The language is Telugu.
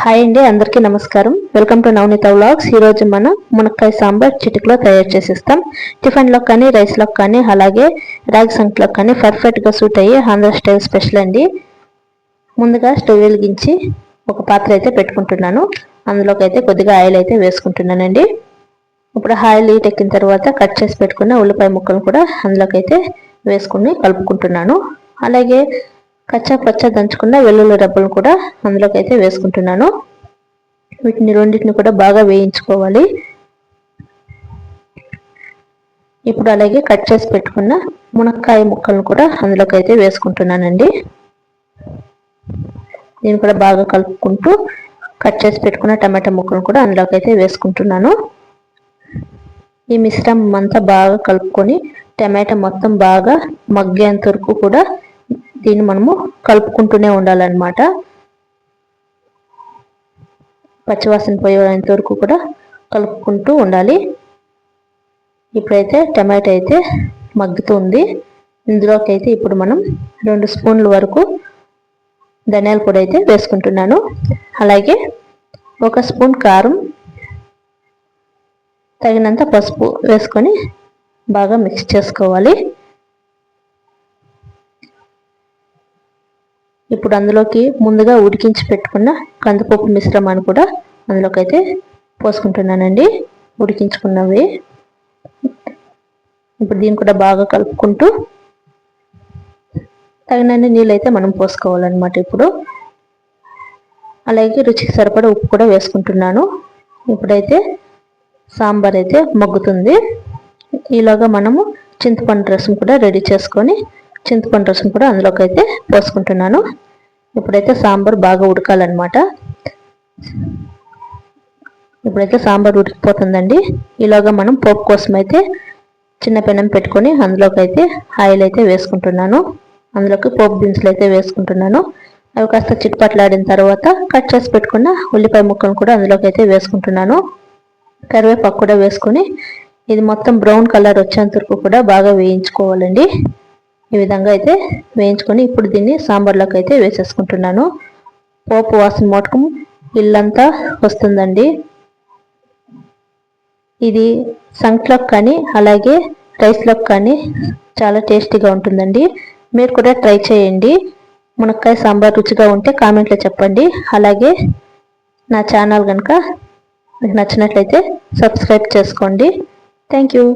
హాయ్ అండి అందరికీ నమస్కారం. Welcome to Navaneetha vlogs. ఈరోజు మనం మునక్కాయ సాంబార్ చిటికలో తయారు చేసిస్తాం. టిఫిన్లో కానీ రైస్లో కానీ అలాగే రాగి సంఖ్యలో కానీ పర్ఫెక్ట్గా సూట్ అయ్యి ఆంధ్ర స్టైల్ స్పెషల్ అండి. ముందుగా స్టవ్ వెలిగించి ఒక పాత్ర అయితే పెట్టుకుంటున్నాను. అందులోకి అయితే కొద్దిగా ఆయిల్ అయితే వేసుకుంటున్నానండి. ఇప్పుడు ఆయిల్ హీట్ ఎక్కిన తర్వాత కట్ చేసి పెట్టుకున్న ఉల్లిపాయ ముక్కలు కూడా అందులోకి అయితే వేసుకుని కలుపుకుంటున్నాను. అలాగే కచ్చా పచ్చ దంచుకున్న వెల్లుల్లి రబ్బలు కూడా అందులోకి అయితే వేసుకుంటున్నాను. వీటిని రెండింటిని కూడా బాగా వేయించుకోవాలి. ఇప్పుడు అలాగే కట్ చేసి పెట్టుకున్న మునక్కాయ ముక్కలను కూడా అందులోకి అయితే వేసుకుంటున్నానండి. దీన్ని కూడా బాగా కలుపుకుంటూ కట్ చేసి పెట్టుకున్న టమాటా ముక్కలను కూడా అందులోకి అయితే వేసుకుంటున్నాను. ఈ మిశ్రమం అంతా బాగా కలుపుకొని టమాటా మొత్తం బాగా మగ్గేంత వరకు కూడా దీన్ని మనము కలుపుకుంటూనే ఉండాలన్నమాట. పచ్చివాసన పోయేంత వరకు కూడా కలుపుకుంటూ ఉండాలి. ఇప్పుడైతే టమాటో అయితే మగ్గుతుంది. ఇందులోకి అయితే ఇప్పుడు మనం రెండు స్పూన్ల వరకు ధనియాల పొడి అయితే వేసుకుంటున్నాను. అలాగే ఒక స్పూన్ కారం తగినంత పసుపు వేసుకొని బాగా మిక్స్ చేసుకోవాలి. ఇప్పుడు అందులోకి ముందుగా ఉడికించి పెట్టుకున్న కందిపప్పు మిశ్రమాన్ని కూడా అందులోకి అయితే పోసుకుంటున్నానండి. ఉడికించుకున్నవి. ఇప్పుడు దీన్ని కూడా బాగా కలుపుకుంటూ తగినన్ని నీళ్ళు అయితే మనం పోసుకోవాలన్నమాట ఇప్పుడు. అలాగే రుచికి సరిపడా ఉప్పు కూడా వేసుకుంటున్నాను. ఇప్పుడైతే సాంబార్ అయితే మగ్గుతుంది. ఈలోగా మనము చింతపండు రసం కూడా రెడీ చేసుకొని చింతపండు రసం కూడా అందులోకి అయితే పోసుకుంటున్నాను. ఇప్పుడైతే సాంబార్ బాగా ఉడకాలన్నమాట. ఇప్పుడైతే సాంబార్ ఉడికిపోతుందండి. ఈలోగా మనం పోపు కోసం అయితే చిన్న పెనం పెట్టుకొని అందులోకి అయితే ఆయిల్ అయితే వేసుకుంటున్నాను. అందులోకి పోపు దినుసులు అయితే వేసుకుంటున్నాను. అవి కాస్త చిట్పట్లాడిన తర్వాత కట్ చేసి పెట్టుకున్న ఉల్లిపాయ ముక్కను కూడా అందులోకి అయితే వేసుకుంటున్నాను. కరివేపాకు కూడా వేసుకొని ఇది మొత్తం బ్రౌన్ కలర్ వచ్చేంత వరకు కూడా బాగా వేయించుకోవాలండి. ఈ విధంగా అయితే వేయించుకొని ఇప్పుడు దీన్ని సాంబార్లోకి అయితే వేసేసుకుంటున్నాను. పోపు వాసన మోటకం ఇల్లంతా వస్తుందండి. ఇది సంక్లోకి కానీ అలాగే రైస్లోకి కానీ చాలా టేస్టీగా ఉంటుందండి. మీరు కూడా ట్రై చేయండి. మునక్కాయ సాంబార్ రుచిగా ఉంటే కామెంట్లో చెప్పండి. అలాగే నా ఛానల్ కనుక మీకు నచ్చినట్లయితే సబ్స్క్రైబ్ చేసుకోండి. Thank you.